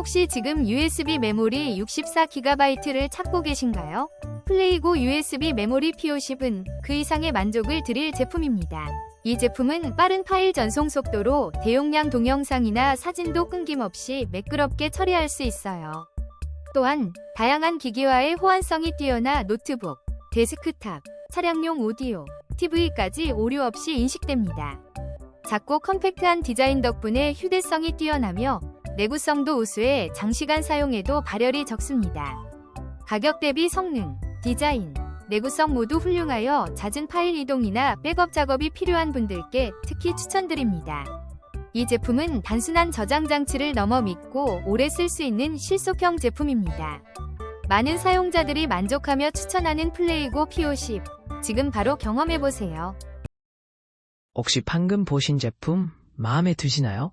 혹시 지금 USB 메모리 64GB를 찾고 계신가요? 플레이고 USB 메모리 P50은 그 이상의 만족을 드릴 제품입니다. 이 제품은 빠른 파일 전송 속도로 대용량 동영상이나 사진도 끊김없이 매끄럽게 처리할 수 있어요. 또한 다양한 기기와의 호환성이 뛰어나 노트북, 데스크탑, 차량용 오디오, TV까지 오류 없이 인식됩니다. 작고 컴팩트한 디자인 덕분에 휴대성이 뛰어나며 내구성도 우수해 장시간 사용해도 발열이 적습니다. 가격 대비 성능, 디자인, 내구성 모두 훌륭하여 잦은 파일 이동이나 백업 작업이 필요한 분들께 특히 추천드립니다. 이 제품은 단순한 저장 장치를 넘어 믿고 오래 쓸 수 있는 실속형 제품입니다. 많은 사용자들이 만족하며 추천하는 플레이고 P50. 지금 바로 경험해보세요. 혹시 방금 보신 제품 마음에 드시나요?